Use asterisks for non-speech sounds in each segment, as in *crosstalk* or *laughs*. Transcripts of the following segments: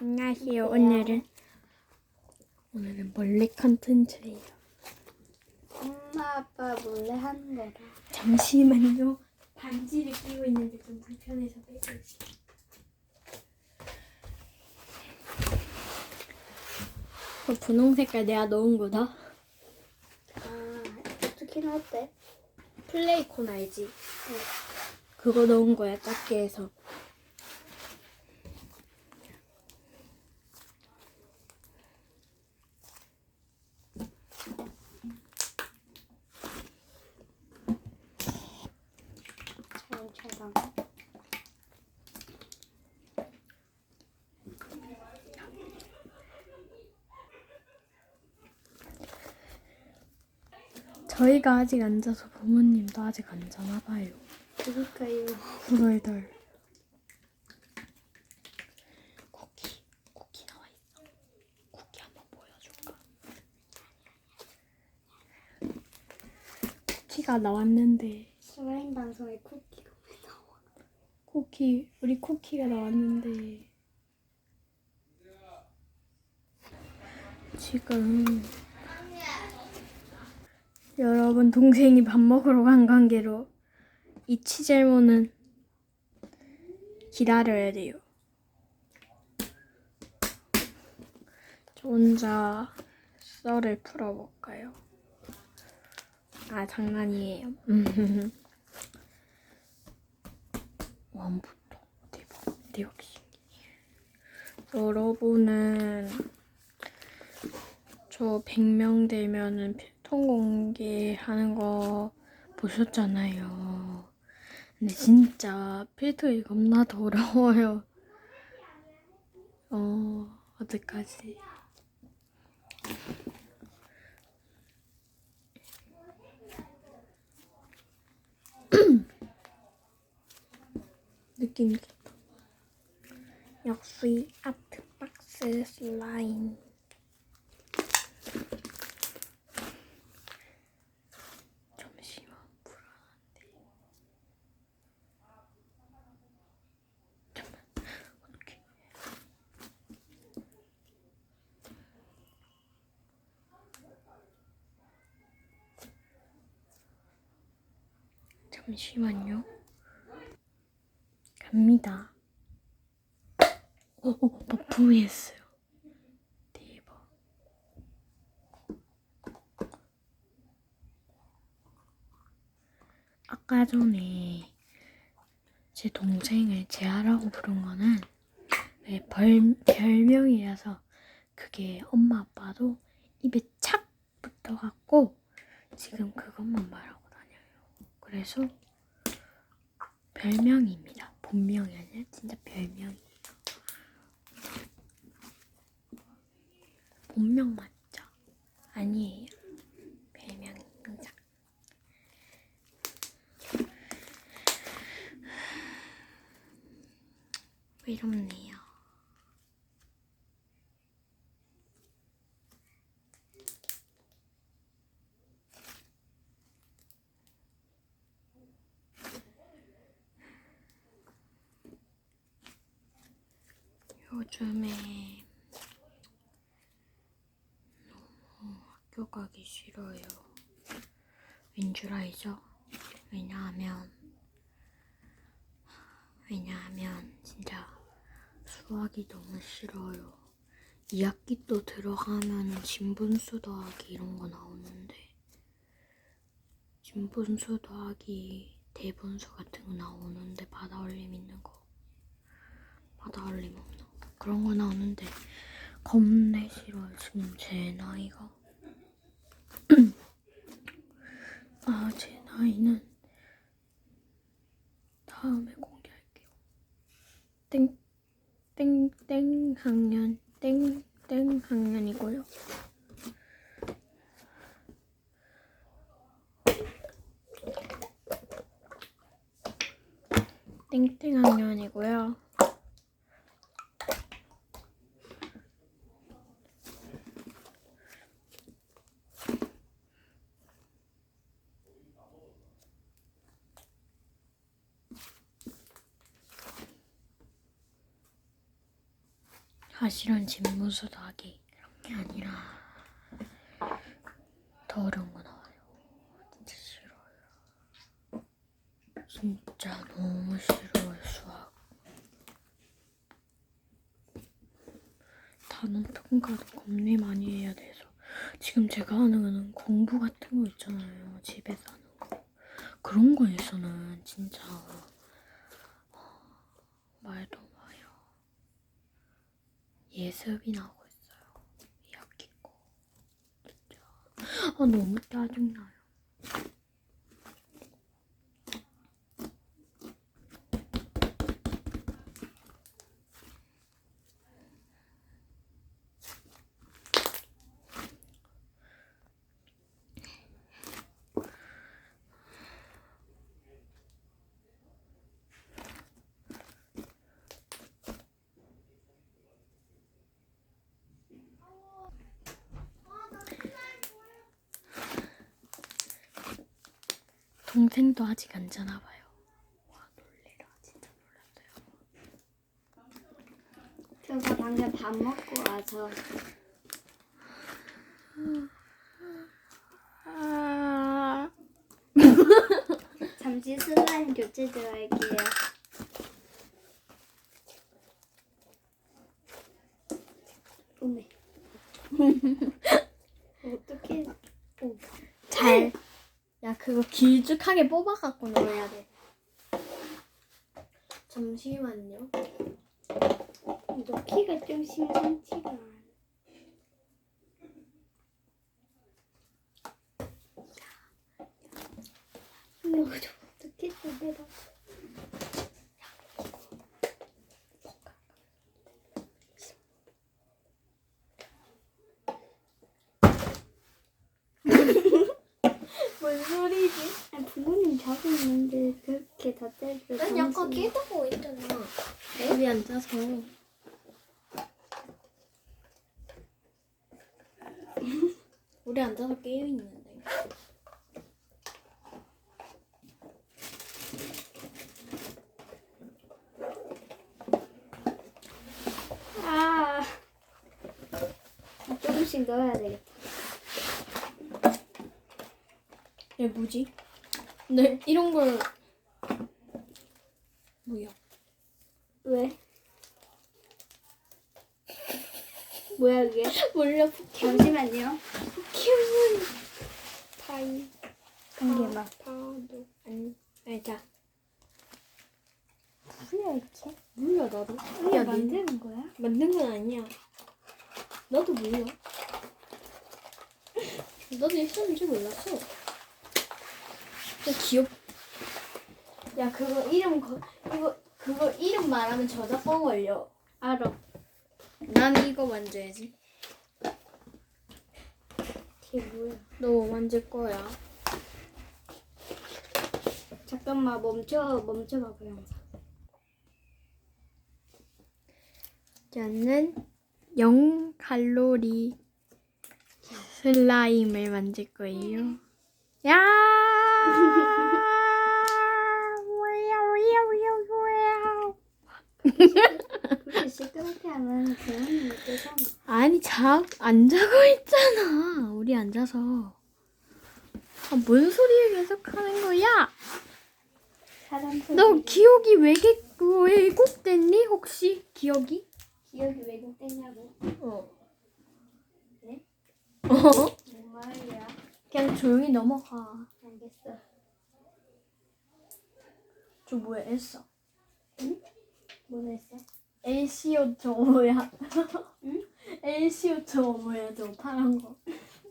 안녕하세요. 오늘은 오늘은 몰래 컨텐츠예요. 엄마 아빠 몰래 하는 거라. 잠시만요. 반지를 끼고 있는데 좀 불편해서 빼고 있어요. 그 분홍 색깔 내가 넣은 거다. 아 어떻게 나왔대? 플레이콘 알지? 그거 넣은 거야 작게 해서. 처럼처럼. 저희가 아직 안 자서 부모님도 아직 안 자나 봐요. 그럴까요? 덜덜. 쿠키, 쿠키 나와 있어. 쿠키 한번 보여줄까? 쿠키가 나왔는데, 슬라임 방송에 쿠키가 왜 나와? 쿠키, 우리 쿠키가 나왔는데, 지금, 여러분, 동생이 밥 먹으러 간 관계로, 이 치젤모는 기다려야 돼요. 저 혼자 썰을 풀어볼까요? 아, 장난이에요. *laughs* 원부터 대박, 대박. 여러분은 저 100명 되면은 필통 공개하는 거 보셨잖아요. 근데 진짜 필통이 겁나 더러워요. 어, 어떡하지? *clears throat* 느낌 있겠다. 역시 아트박스 슬라임. 잠시만 불안한데. 잠깐 어떻게? 잠시만요. 갑니다. 오, 오, 버프했어요. 대박. 아까 전에 제 동생을 제아라고 부른 거는 네, 벌, 별명이라서 그게 엄마 아빠도 입에 착 붙어갖고 지금 그것만 말하고. 그래서 별명입니다. 본명이 아니라 진짜 별명이에요. 본명 맞죠? 아니에요. 별명입니다. 외롭네요. 요즘에 너무 학교 가기 싫어요. 왠 줄 알죠? 왜냐하면 왜냐하면 진짜 수학이 너무 싫어요. 2학기 또 들어가면 진분수 더하기 이런 거 나오는데 진분수 더하기 대분수 같은 거 나오는데 바다 올림 있는 거 바다 올림 없는 거 그런 거 나오는데 겁내 싫어요 지금 제 나이가 *clears throat* 아 제 나이는 다음에 공개할게요 땡 땡 땡 학년 땡 땡 학년이고요. 땡땡 학년이고요. 사실은 집무수도 하기 그런 게 아니라 더 어려운 거 나와요. 진짜 싫어요. 진짜 너무 싫어요 수학. 단원 평가도 겁내 많이 해야 돼서 지금 제가 하는 거는 공부 같은 거 있잖아요. 집에서 하는 거. 그런 거에서는 진짜 어, 말도. 예습이나 하고 있어요. 이 학기 거. 진짜. 아, 너무 짜증나요. 동생도 아직 안 자나 봐요. 와, 놀래라. 진짜 놀랐어요. 저가 방금 밥 먹고 와서 아, 잠시 슬라임 교체 들어갈게요. 오메. *laughs* 어떻게? 잘. 야, 그거 길쭉하게 뽑아갖고 넣어야 돼. 잠시만요. 놓기가 좀 심상치가 않아. 이거 좀 어떻게 제대로? 뭔 소리지? 아니, 자고 있는데 그렇게 다 때려. 난 약간 깨닫고 있잖아. 우리 앉아서. 우리 앉아서 게임 있는데. 아, 조금씩 넣어야 되겠다. 얘 뭐지? 네, 이런 걸 뭐야? 왜? 뭐야 그게? 몰라 잠시만요. 포켓몬 타이 한 개만. 파도 아니 아니 자 뭐야 이렇게? 몰라 나도 이게 야, 니 만드는 거야? 만든 건 아니야 나도 몰라 나도 있었는지 몰랐어 야 귀엽 야 그거 이름 거 이거 그거 이름 말하면 저작권 걸려 알아. 나는 이거 만져야지 이게 뭐야? 너 뭐 만질 거야? 잠깐만 멈춰 멈춰봐 그 영상. 저는 0 칼로리 슬라임을 만질 거예요. 야! 그렇게 시끄럽게 하면. 아니 자, 안 자고 있잖아. 우리 앉아서. 아, 뭔 소리를 계속 하는 거야? 사람 소리. 너 기억이 왜곡, 왜곡됐니? 혹시 기억이? 기억이 왜곡됐냐고? 어. 네? 어? 뭔 말이야? 그냥 조용히 넘어가. 알겠어. 저 뭐야, 했어. 뭐 했어? LCO 저거 뭐야? *laughs* 응? LCO 저거 뭐야? 저거 파란 거.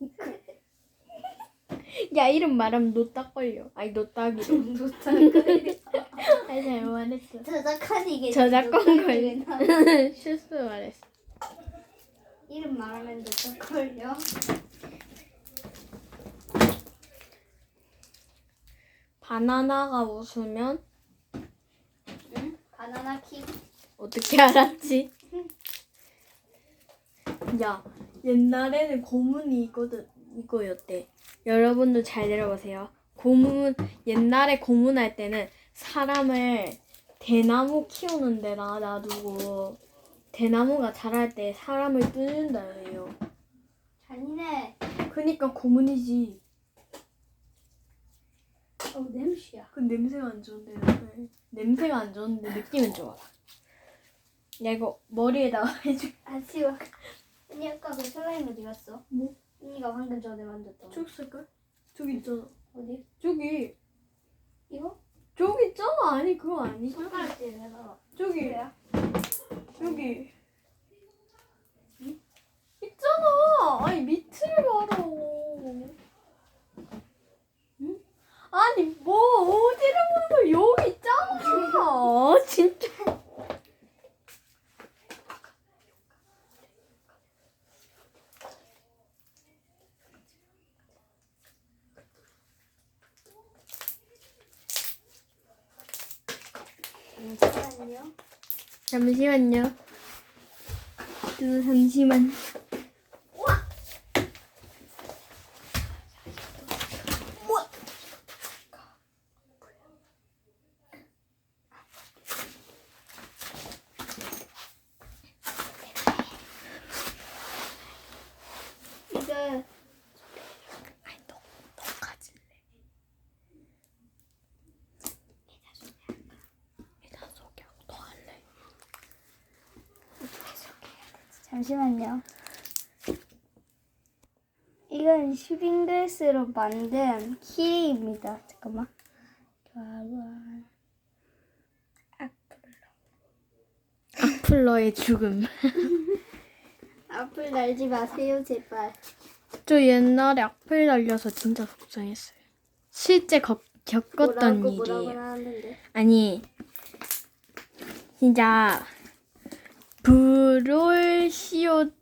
*laughs* 야 이름 말하면 노딱 걸려. 아니 노딱이로. *laughs* 아니 잘못 말했어. 저작권 이게. 저작권 걸려. 실수 말했어. 이름 말하면 저작걸려. 바나나가 웃으면 응? 바나나 킥. 어떻게 알았지? *laughs* 야 옛날에는 고문이 이거든 이거였대. 여러분도 잘 들어보세요. 고문 옛날에 고문할 때는 사람을 대나무 키우는 데다 놔두고 대나무가 자랄 때 사람을 뚫는다 해요. 잔인해. 그니까 고문이지. 어 냄새야. 그 냄새가 안 좋은데 네. 냄새가 안 좋은데 느낌은 좋아. 야 이거 머리에다가 *laughs* 해줄. 아쉬워. 언니 아까 그 슬라임 어디 갔어? 뭐? 언니가 방금 전에 만졌던 거. 쭉 쓸까? 저기 있잖아. 어디? 저기 이거? 저기 있잖아. 아니 그거 아니죠? 손가락질 해봐. 저기 그래요? 여기 있잖아. 아니 밑을 봐라. 응? 아니 뭐 어디를 보는 거야? 여기 있잖아. 진짜. 잠시만요. 잠시만요. 또 잠시만. 이거 아니 너, 너 가질래. 일단 소개하고 너 할래. 잠시만요. 이건 슈빙글스로 만든 키입니다. 잠깐만. 과월 악플러의 죽음. *laughs* 앞을 날지 마세요, 제발. 저 옛날에 악플 날려서 진짜 속상했어요. 실제 겪, 겪었던 뭐라고 뭐라고 일이에요. 하는데. 아니 진짜 브롤 시오틱을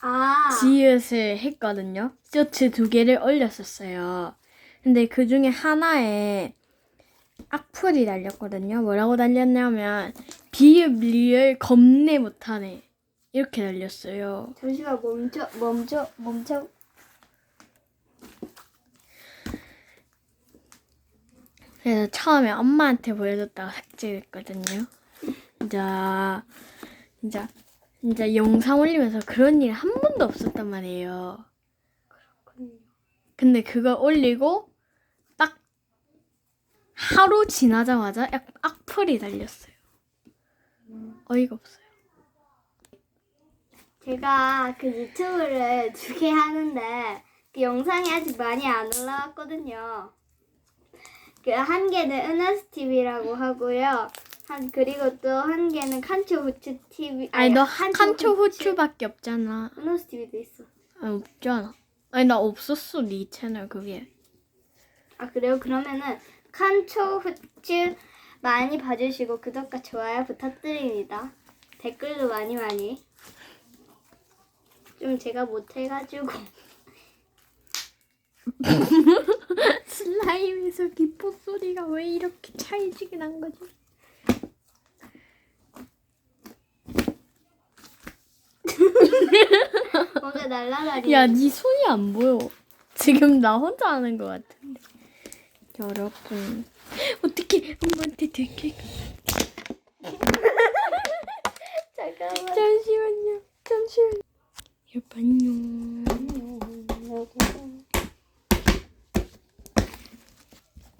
아, 지읒을 했거든요. 쇼츠 두 개를 올렸었어요. 근데 그 중에 하나에 악플이 달렸거든요. 뭐라고 달렸냐면 비읍 리을 겁내 못하네. 이렇게 달렸어요. 잠시만 멈춰, 멈춰, 멈춰. 그래서 처음에 엄마한테 보여줬다가 삭제했거든요. 진짜 진짜 진짜 영상 올리면서 그런 일 한 번도 없었단 말이에요. 근데 그거 올리고 딱 하루 지나자마자 악, 악플이 달렸어요. 어이가 없어요. 제가 그 유튜브를 두 개 하는데 그 영상이 아직 많이 안 올라왔거든요. 그 한 개는 은하스 TV라고 하고요. 한 그리고 또 한 개는 칸초 후추 TV. 아니 너 칸초 후추밖에 없잖아. 은하스 TV도 있어. 아 없잖아. 아니 나 없었어 네 채널 그게. 아 그래요? 그러면은 칸초 후추 많이 봐주시고 구독과 좋아요 부탁드립니다. 댓글도 많이 많이. 좀 제가 못해가지고 *laughs* 슬라임에서 기포 소리가 왜 이렇게 찰지게 난 거지? *laughs* 뭔가 날라다니. 야, 네 손이 안 보여. 지금 나 혼자 하는 것 같은데. 여러분, 어떻게 엄마한테 들킬까?